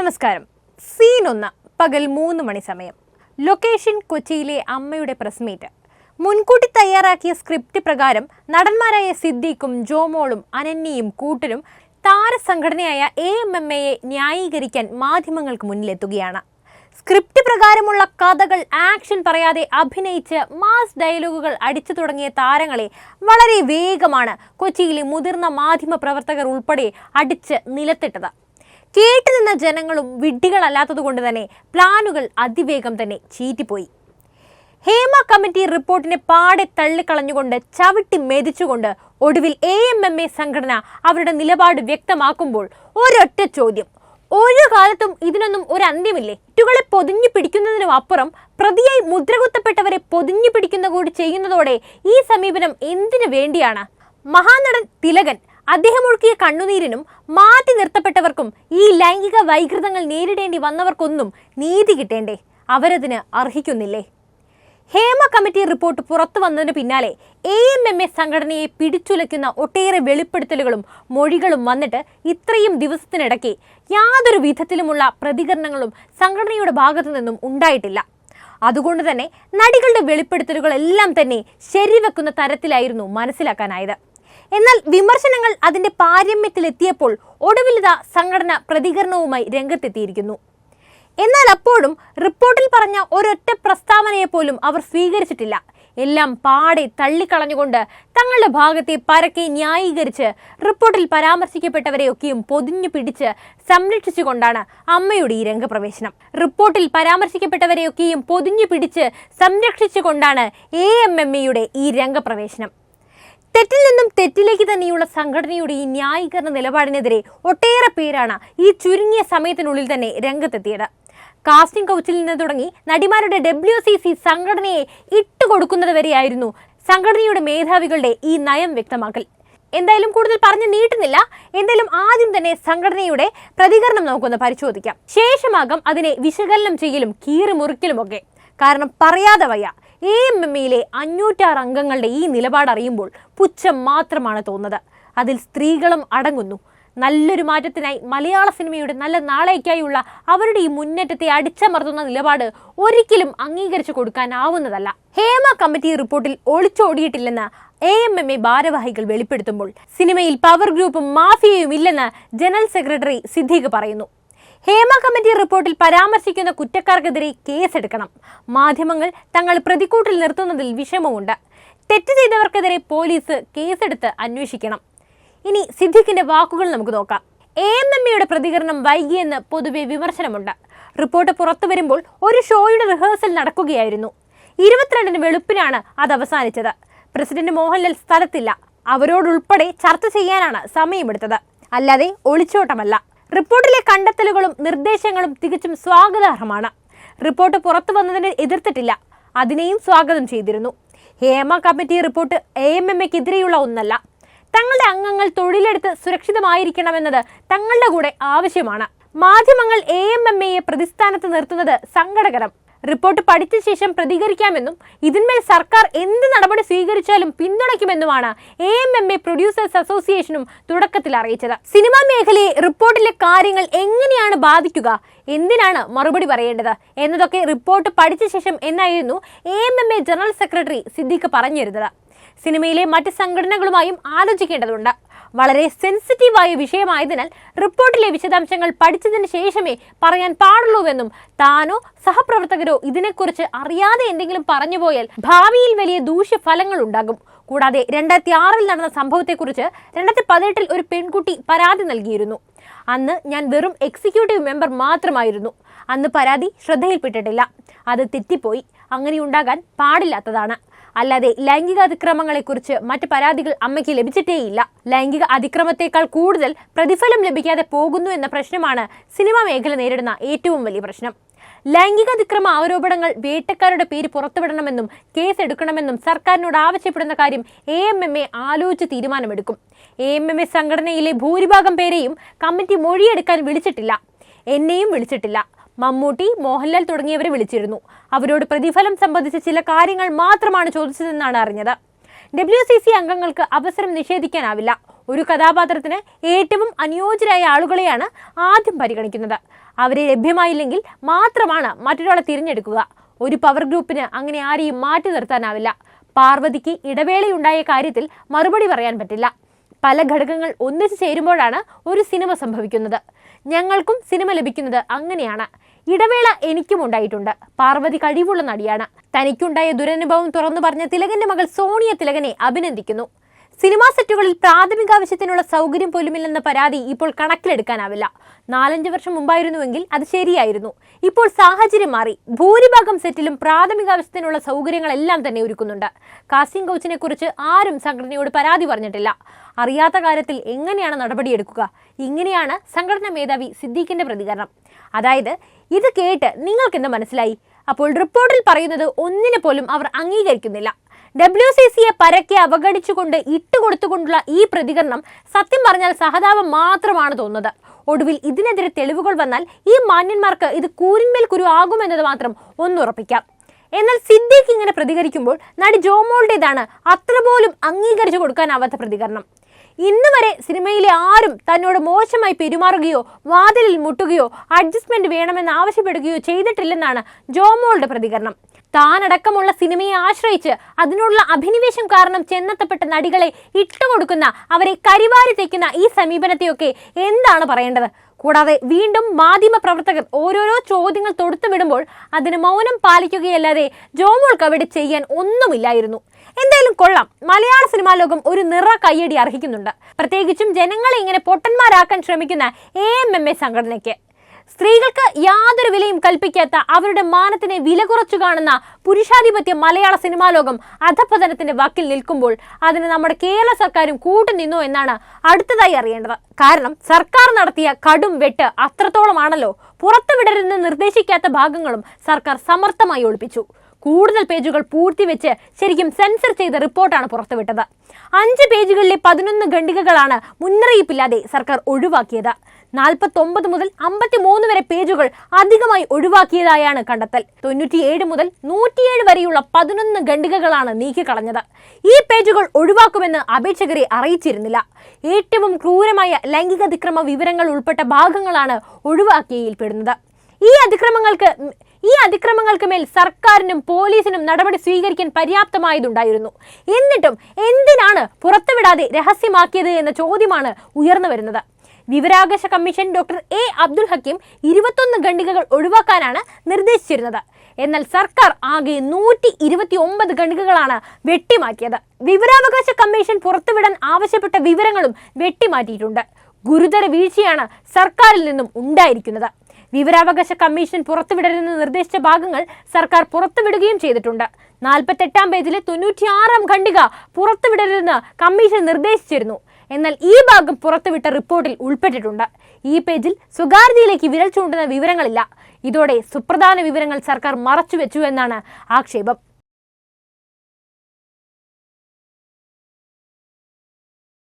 നമസ്കാരം. സീൻ ഒന്ന് പകൽ മൂന്ന് മണി സമയം. ലൊക്കേഷൻ കൊച്ചിയിലെ അമ്മയുടെ പ്രസ് മീറ്റ്. മുൻകൂട്ടി തയ്യാറാക്കിയ സ്ക്രിപ്റ്റ് പ്രകാരം നടന്മാരായ സിദ്ദീഖും ജോമോളും അനന്യയും കൂട്ടരും താരസംഘടനയായ എ എം എം എയെ ന്യായീകരിക്കാൻ മാധ്യമങ്ങൾക്ക് മുന്നിലെത്തുകയാണ്. സ്ക്രിപ്റ്റ് പ്രകാരമുള്ള കഥകൾ ആക്ഷൻ പറയാതെ അഭിനയിച്ച് മാസ് ഡയലോഗുകൾ അടിച്ചു തുടങ്ങിയ താരങ്ങളെ വളരെ വേഗമാണ് കൊച്ചിയിലെ മുതിർന്ന മാധ്യമ പ്രവർത്തകർ ഉൾപ്പെടെ അടിച്ച് നിലത്തിട്ടത്. കേട്ടുനിന്ന ജനങ്ങളും വിഡ്ഢികളല്ലാത്തതുകൊണ്ട് തന്നെ പ്ലാനുകൾ അതിവേഗം തന്നെ ചീറ്റിപ്പോയി. ഹേമ കമ്മിറ്റി റിപ്പോർട്ടിനെ പാടെ തള്ളിക്കളഞ്ഞുകൊണ്ട് ചവിട്ടി മെതിച്ചുകൊണ്ട് ഒടുവിൽ എ എം എം എ സംഘടന അവരുടെ നിലപാട് വ്യക്തമാക്കുമ്പോൾ ഒരൊറ്റ ചോദ്യം. ഒരു കാലത്തും ഇതിനൊന്നും ഒരു അന്ത്യമില്ലേ? കുട്ടികളെ പൊതിഞ്ഞു പിടിക്കുന്നതിനും അപ്പുറം പ്രതിയായി മുദ്രകുത്തപ്പെട്ടവരെ പൊതിഞ്ഞു പിടിക്കുന്ന കൂടി ചെയ്യുന്നതോടെ ഈ സമീപനം എന്തിനു വേണ്ടിയാണ്? മഹാനടൻ തിലകൻ അദ്ദേഹം ഒഴുക്കിയ കണ്ണുനീരിനും മാറ്റി നിർത്തപ്പെട്ടവർക്കും ഈ ലൈംഗിക വൈകൃതങ്ങൾ നേരിടേണ്ടി വന്നവർക്കൊന്നും നീതി കിട്ടേണ്ടേ? അവരതിന് അർഹിക്കുന്നില്ലേ? ഹേമ കമ്മിറ്റി റിപ്പോർട്ട് പുറത്തു വന്നതിന് പിന്നാലെ എ എം എം എ സംഘടനയെ പിടിച്ചുലയ്ക്കുന്ന ഒട്ടേറെ വെളിപ്പെടുത്തലുകളും മൊഴികളും വന്നിട്ട് ഇത്രയും ദിവസത്തിനിടയ്ക്ക് യാതൊരു വിധത്തിലുമുള്ള പ്രതികരണങ്ങളും സംഘടനയുടെ ഭാഗത്തു നിന്നും ഉണ്ടായിട്ടില്ല. അതുകൊണ്ട് തന്നെ നടികളുടെ വെളിപ്പെടുത്തലുകളെല്ലാം തന്നെ ശരിവെക്കുന്ന തരത്തിലായിരുന്നു മനസ്സിലാക്കാനായത്. എന്നാൽ വിമർശനങ്ങൾ അതിന്റെ പാരമ്യത്തിലെത്തിയപ്പോൾ ഒടുവിലിത സംഘടന പ്രതികരണവുമായി രംഗത്തെത്തിയിരിക്കുന്നു. എന്നാൽ അപ്പോഴും റിപ്പോർട്ടിൽ പറഞ്ഞ ഒരൊറ്റ പ്രസ്താവനയെ പോലും അവർ സ്വീകരിച്ചിട്ടില്ല. എല്ലാം പാടെ തള്ളിക്കളഞ്ഞുകൊണ്ട് തങ്ങളുടെ ഭാഗത്തെ പരക്കെ ന്യായീകരിച്ച് റിപ്പോർട്ടിൽ പരാമർശിക്കപ്പെട്ടവരെയൊക്കെയും പൊതിഞ്ഞു പിടിച്ച് സംരക്ഷിച്ചുകൊണ്ടാണ് അമ്മയുടെ ഈ രംഗപ്രവേശനം. റിപ്പോർട്ടിൽ പരാമർശിക്കപ്പെട്ടവരെയൊക്കെയും പൊതിഞ്ഞു പിടിച്ച് സംരക്ഷിച്ചുകൊണ്ടാണ് എ എം എം ഈ രംഗപ്രവേശനം. തെറ്റിൽ നിന്നും തെറ്റിലേക്ക് തന്നെയുള്ള സംഘടനയുടെ ഈ ന്യായീകരണ നിലപാടിനെതിരെ ഒട്ടേറെ പേരാണ് ഈ ചുരുങ്ങിയ സമയത്തിനുള്ളിൽ തന്നെ രംഗത്തെത്തിയത്. കാസ്റ്റിംഗ് കൗച്ചിൽ നിന്ന് തുടങ്ങി നടിമാരുടെ ഡബ്ല്യു സി സി സംഘടനയെ ഇട്ടുകൊടുക്കുന്നത് വരെയായിരുന്നു സംഘടനയുടെ മേധാവികളുടെ ഈ നയം വ്യക്തമാക്കൽ. എന്തായാലും കൂടുതൽ പറഞ്ഞു നീട്ടുന്നില്ല. എന്തായാലും ആദ്യം തന്നെ സംഘടനയുടെ പ്രതികരണം നമുക്കൊന്ന് പരിശോധിക്കാം. ശേഷമാകും അതിനെ വിശകലനം ചെയ്യലും കീറി മുറിക്കലുമൊക്കെ. കാരണം പറയാതെ വയ്യ. എ എം എം ഇയിലെ അഞ്ഞൂറ്റാറ് അംഗങ്ങളുടെ ഈ നിലപാട് അറിയുമ്പോൾ പുച്ഛം മാത്രമാണ് തോന്നുന്നത്. അതിൽ സ്ത്രീകളും അടങ്ങുന്നു. നല്ലൊരു മാറ്റത്തിനായി മലയാള സിനിമയുടെ നല്ല നാളേക്കായുള്ള അവരുടെ ഈ മുന്നേറ്റത്തെ അടിച്ചമർത്തുന്ന നിലപാട് ഒരിക്കലും അംഗീകരിച്ചു കൊടുക്കാനാവുന്നതല്ല. ഹേമ കമ്മിറ്റി റിപ്പോർട്ടിൽ ഒളിച്ചോടിയിട്ടില്ലെന്ന് എ എം എം എ ഭാരവാഹികൾ വെളിപ്പെടുത്തുമ്പോൾ സിനിമയിൽ പവർ ഗ്രൂപ്പും മാഫിയയും ഇല്ലെന്ന് ജനറൽ സെക്രട്ടറി സിദ്ദീഖ് പറയുന്നു. ഹേമ കമ്മിറ്റി റിപ്പോർട്ടിൽ പരാമർശിക്കുന്ന കുറ്റക്കാർക്കെതിരെ കേസെടുക്കണം. മാധ്യമങ്ങൾ തങ്ങൾ പ്രതിക്കൂട്ടിൽ നിർത്തുന്നതിൽ വിഷമമുണ്ട്. തെറ്റ് ചെയ്തവർക്കെതിരെ പോലീസ് കേസെടുത്ത് അന്വേഷിക്കണം. ഇനി സിദ്ദിഖിന്റെ വാക്കുകൾ നമുക്ക് നോക്കാം. എ എം എം എയുടെ പ്രതികരണം വൈകിയെന്ന് പൊതുവെ വിമർശനമുണ്ട്. റിപ്പോർട്ട് പുറത്തു വരുമ്പോൾ ഒരു ഷോയുടെ റിഹേഴ്സൽ നടക്കുകയായിരുന്നു. ഇരുപത്തിരണ്ടിന് വെളുപ്പിനാണ് അത് അവസാനിച്ചത്. പ്രസിഡന്റ് മോഹൻലാൽ സ്ഥലത്തില്ല. അവരോടുൾപ്പെടെ ചർച്ച ചെയ്യാനാണ് സമയമെടുത്തത്. അല്ലാതെ ഒളിച്ചോട്ടമല്ല. റിപ്പോർട്ടിലെ കണ്ടെത്തലുകളും നിർദ്ദേശങ്ങളും തികച്ചും സ്വാഗതാർഹമാണ്. റിപ്പോർട്ട് പുറത്തു വന്നതിനെ എതിർത്തിട്ടില്ല. അതിനെയും സ്വാഗതം ചെയ്തിരുന്നു. Hema committee report A M M എക്കെതിരെയുള്ള ഒന്നല്ല. തങ്ങളുടെ അംഗങ്ങൾ തൊഴിലെടുത്ത് സുരക്ഷിതമായിരിക്കണമെന്നത് തങ്ങളുടെ കൂടെ ആവശ്യമാണ്. മാധ്യമങ്ങൾ എ എം എം എയെ പ്രതിസ്ഥാനത്ത് നിർത്തുന്നത് സങ്കടകരം. റിപ്പോർട്ട് പഠിച്ച ശേഷം പ്രതികരിക്കാമെന്നും ഇതിന്മേൽ സർക്കാർ എന്ത് നടപടി സ്വീകരിച്ചാലും പിന്തുണയ്ക്കുമെന്നുമാണ് A M M A producers അസോസിയേഷനും തുടക്കത്തിൽ അറിയിച്ചത്. സിനിമാ മേഖലയെ റിപ്പോർട്ടിലെ കാര്യങ്ങൾ എങ്ങനെയാണ് ബാധിക്കുക എന്തിനാണ് മറുപടി പറയേണ്ടത് എന്നതൊക്കെ റിപ്പോർട്ട് പഠിച്ച ശേഷം എന്നായിരുന്നു A M M A general secretary Siddique പറഞ്ഞിരുന്നത്. സിനിമയിലെ മറ്റ് സംഘടനകളുമായും ആലോചിക്കേണ്ടതുണ്ട്. വളരെ സെൻസിറ്റീവായ വിഷയമായതിനാൽ റിപ്പോർട്ടിലെ വിശദാംശങ്ങൾ പഠിച്ചതിന് ശേഷമേ പറയാൻ പാടുള്ളൂവെന്നും താനോ സഹപ്രവർത്തകരോ ഇതിനെക്കുറിച്ച് അറിയാതെ എന്തെങ്കിലും പറഞ്ഞുപോയാൽ ഭാവിയിൽ വലിയ ദൂഷ്യഫലങ്ങൾ ഉണ്ടാകും. കൂടാതെ രണ്ടായിരത്തി ആറിൽ നടന്ന സംഭവത്തെക്കുറിച്ച് രണ്ടായിരത്തി പതിനെട്ടിൽ ഒരു പെൺകുട്ടി പരാതി നൽകിയിരുന്നു. അന്ന് ഞാൻ വെറും എക്സിക്യൂട്ടീവ് മെമ്പർ മാത്രമായിരുന്നു. അന്ന് പരാതി ശ്രദ്ധയിൽപ്പെട്ടിട്ടില്ല. അത് തെറ്റിപ്പോയി. അങ്ങനെ ഉണ്ടാകാൻ പാടില്ലാത്തതാണ്. അല്ലാതെ ലൈംഗിക അതിക്രമങ്ങളെക്കുറിച്ച് മറ്റ് പരാതികൾ അമ്മയ്ക്ക് ലഭിച്ചിട്ടേയില്ല. ലൈംഗിക അതിക്രമത്തേക്കാൾ കൂടുതൽ പ്രതിഫലം ലഭിക്കാതെ പോകുന്നു എന്ന പ്രശ്നമാണ് സിനിമാ മേഖല നേരിടുന്ന ഏറ്റവും വലിയ പ്രശ്നം. ലൈംഗിക അതിക്രമ ആരോപണങ്ങൾ വേട്ടക്കാരുടെ പേര് പുറത്തുവിടണമെന്നും കേസ് എടുക്കണമെന്നും സർക്കാരിനോട് ആവശ്യപ്പെടുന്ന കാര്യം എ എം എം എ ആലോചിച്ച് തീരുമാനമെടുക്കും. എ എം എം എ സംഘടനയിലെ ഭൂരിഭാഗം പേരെയും കമ്മിറ്റി മൊഴിയെടുക്കാൻ വിളിച്ചിട്ടില്ല. എന്നെയും വിളിച്ചിട്ടില്ല. മമ്മൂട്ടി മോഹൻലാൽ തുടങ്ങിയവരെ വിളിച്ചിരുന്നു. അവരോട് പ്രതിഫലം സംബന്ധിച്ച ചില കാര്യങ്ങൾ മാത്രമാണ് ചോദിച്ചതെന്നാണ് അറിഞ്ഞത്. ഡബ്ല്യു സി സി അംഗങ്ങൾക്ക് അവസരം നിഷേധിക്കാനാവില്ല. ഒരു കഥാപാത്രത്തിന് ഏറ്റവും അനുയോജ്യരായ ആളുകളെയാണ് ആദ്യം പരിഗണിക്കുന്നത്. അവരെ ലഭ്യമായില്ലെങ്കിൽ മാത്രമാണ് മറ്റൊരാളെ തിരഞ്ഞെടുക്കുക. ഒരു പവർ ഗ്രൂപ്പിന് അങ്ങനെ ആരെയും മാറ്റി നിർത്താനാവില്ല. പാർവതിക്ക് ഇടവേളയുണ്ടായ കാര്യത്തിൽ മറുപടി പറയാൻ പറ്റില്ല. പല ഘടകങ്ങൾ ഒന്നിച്ചു ചേരുമ്പോഴാണ് ഒരു സിനിമ സംഭവിക്കുന്നത്. ഞങ്ങൾക്കും സിനിമ ലഭിക്കുന്നത് അങ്ങനെയാണ്. ഇടവേള എനിക്കും ഉണ്ടായിട്ടുണ്ട്. പാർവതി കഴിവുള്ള നടിയാണ്. തനിക്കുണ്ടായ ദുരനുഭവം തുറന്നു പറഞ്ഞ തിലകന്റെ മകൾ സോണിയ തിലകനെ അഭിനന്ദിക്കുന്നു. സിനിമാ സെറ്റുകളിൽ പ്രാഥമിക ആവശ്യത്തിനുള്ള സൗകര്യം പോലുമില്ലെന്ന പരാതി ഇപ്പോൾ കണക്കിലെടുക്കാനാവില്ല. നാലഞ്ച് വർഷം മുമ്പായിരുന്നുവെങ്കിൽ അത് ശരിയായിരുന്നു. ഇപ്പോൾ സാഹചര്യം മാറി. ഭൂരിഭാഗം സെറ്റിലും പ്രാഥമിക ആവശ്യത്തിനുള്ള സൗകര്യങ്ങളെല്ലാം തന്നെ ഒരുക്കുന്നുണ്ട്. കാസ്റ്റിംഗ് കോച്ചിനെ കുറിച്ച് ആരും സംഘടനയോട് പരാതി പറഞ്ഞിട്ടില്ല. അറിയാത്ത കാര്യത്തിൽ എങ്ങനെയാണ് നടപടിയെടുക്കുക? ഇങ്ങനെയാണ് സംഘടനാ മേധാവി സിദ്ദീഖിന്റെ പ്രതികരണം. അതായത് ഇത് കേട്ട് നിങ്ങൾക്കെന്ത് മനസ്സിലായി? അപ്പോൾ റിപ്പോർട്ടിൽ പറയുന്നത് ഒന്നിനെ പോലും അവർ അംഗീകരിക്കുന്നില്ല. ഡബ്ല്യു സി സിയെ പരക്കെ അവഗണിച്ചുകൊണ്ട് ഇട്ടുകൊടുത്തുകൊണ്ടുള്ള ഈ പ്രതികരണം സത്യം പറഞ്ഞാൽ സഹതാപം മാത്രമാണ് തോന്നുന്നത്. ഒടുവിൽ ഇതിനെതിരെ തെളിവുകൾ വന്നാൽ ഈ മാന്യന്മാർക്ക് ഇത് കൂരിന്മേൽ കുരു ആകുമെന്നത് മാത്രം ഒന്നുറപ്പിക്കാം. എന്നാൽ സിദ്ദീഖ് ഇങ്ങനെ പ്രതികരിക്കുമ്പോൾ നടി ജോമോളുടേതാണ് അത്ര പോലും അംഗീകരിച്ചു കൊടുക്കാനാവാത്ത പ്രതികരണം. ഇന്ന് വരെ സിനിമയിലെ ആരും തന്നോട് മോശമായി പെരുമാറുകയോ വാതിലിൽ മുട്ടുകയോ അഡ്ജസ്റ്റ്മെന്റ് വേണമെന്ന് ആവശ്യപ്പെടുകയോ ചെയ്തിട്ടില്ലെന്നാണ് ജോമോളുടെ പ്രതികരണം. താനടക്കമുള്ള സിനിമയെ ആശ്രയിച്ച് അതിനുള്ള അഭിനിവേശം കാരണം ചെന്നെത്തപ്പെട്ട നടികളെ ഇട്ടുകൊടുക്കുന്ന അവരെ കരിവാരി തേക്കുന്ന ഈ സമീപനത്തെയൊക്കെ എന്താണ് പറയേണ്ടത്? കൂടാതെ വീണ്ടും മാധ്യമ പ്രവർത്തകർ ഓരോരോ ചോദ്യങ്ങൾ തൊടുത്തു വിടുമ്പോൾ അതിന് മൗനം പാലിക്കുകയല്ലാതെ ജോമോൾക്ക് അവിടെ ചെയ്യാൻ ഒന്നുമില്ലായിരുന്നു. എന്തായാലും കൊള്ളാം. മലയാള സിനിമാ ലോകം ഒരു നിറ കയ്യടി അർഹിക്കുന്നുണ്ട്. പ്രത്യേകിച്ചും ജനങ്ങളെ ഇങ്ങനെ പൊട്ടന്മാരാക്കാൻ ശ്രമിക്കുന്ന എ എം എം എ സംഘടനയ്ക്ക്. സ്ത്രീകൾക്ക് യാതൊരു വിലയും കൽപ്പിക്കാത്ത അവരുടെ മാനത്തിനെ വില കുറച്ചു കാണുന്ന പുരുഷാധിപത്യ മലയാള സിനിമാ ലോകം അധപതനത്തിന്റെ വക്കിൽ നിൽക്കുമ്പോൾ അതിന് നമ്മുടെ കേരള സർക്കാരും കൂട്ടുനിന്നു എന്നാണ് അടുത്തതായി അറിയേണ്ടത്. കാരണം സർക്കാർ നടത്തിയ കടും വെട്ട് അത്രത്തോളമാണല്ലോ. പുറത്തുവിടരുതെന്ന് നിർദ്ദേശിക്കാത്ത ഭാഗങ്ങളും സർക്കാർ സമർത്ഥമായി ഒളിപ്പിച്ചു. കൂടുതൽ പേജുകൾ പൂർത്തിവെച്ച് ശരിക്കും സെൻസർ ചെയ്ത റിപ്പോർട്ടാണ് പുറത്തുവിട്ടത്. അഞ്ച് പേജുകളിലെ പതിനൊന്ന് ഖണ്ഡികകളാണ് മുന്നറിയിപ്പില്ലാതെ സർക്കാർ ഒഴിവാക്കിയത്. നാൽപ്പത്തൊമ്പത് മുതൽ അമ്പത്തി മൂന്ന് വരെ പേജുകൾ അധികമായി ഒഴിവാക്കിയതായാണ് കണ്ടെത്തൽ. തൊണ്ണൂറ്റിയേഴ് മുതൽ നൂറ്റിയേഴ് വരെയുള്ള പതിനൊന്ന് ഖണ്ഡികകളാണ് നീക്കിക്കളഞ്ഞത്. ഈ പേജുകൾ ഒഴിവാക്കുമെന്ന് അപേക്ഷകരെ അറിയിച്ചിരുന്നില്ല. ഏറ്റവും ക്രൂരമായ ലൈംഗിക വിവരങ്ങൾ ഉൾപ്പെട്ട ഭാഗങ്ങളാണ് ഒഴിവാക്കിയതിൽപ്പെടുന്നത് ഈ അതിക്രമങ്ങൾക്ക് ഈ അതിക്രമങ്ങൾക്ക് മേൽ സർക്കാരിനും പോലീസിനും നടപടി സ്വീകരിക്കാൻ പര്യാപ്തമായതുണ്ടായിരുന്നു. എന്നിട്ടും എന്തിനാണ് പുറത്തുവിടാതെ രഹസ്യമാക്കിയത് എന്ന ചോദ്യമാണ് ഉയർന്നു വരുന്നത്. വിവരാകാശ commission doctor A Abdul Hakeem ഇരുപത്തൊന്ന് ഖണ്ഡികകൾ ഒഴിവാക്കാനാണ് നിർദ്ദേശിച്ചിരുന്നത്. എന്നാൽ സർക്കാർ ആകെ നൂറ്റി ഇരുപത്തി ഒമ്പത് ഖണ്ഡികകളാണ് വെട്ടിമാറ്റിയത്. വിവരാവകാശ കമ്മീഷൻ പുറത്തുവിടാൻ ആവശ്യപ്പെട്ട വിവരങ്ങളും വെട്ടിമാറ്റിയിട്ടുണ്ട്. ഗുരുതര വീഴ്ചയാണ് സർക്കാരിൽ നിന്നും ഉണ്ടായിരിക്കുന്നത്. വിവരാവകാശ കമ്മീഷൻ പുറത്തുവിടരുതെന്ന് നിർദ്ദേശിച്ച ഭാഗങ്ങൾ സർക്കാർ പുറത്തുവിടുകയും ചെയ്തിട്ടുണ്ട്. നാൽപ്പത്തെട്ടാം പേജിലെ തൊണ്ണൂറ്റിയാറാം ഖണ്ഡിക പുറത്തുവിടരുതെന്ന് കമ്മീഷൻ നിർദ്ദേശിച്ചിരുന്നു. എന്നാൽ ഈ ഭാഗം പുറത്തുവിട്ട റിപ്പോർട്ടിൽ ഉൾപ്പെട്ടിട്ടുണ്ട്. ഈ പേജിൽ സ്വകാര്യതയിലേക്ക് വിരൽ ചൂണ്ടുന്ന വിവരങ്ങളില്ല. ഇതോടെ സുപ്രധാന വിവരങ്ങൾ സർക്കാർ മറച്ചുവെച്ചു എന്നാണ് ആക്ഷേപം.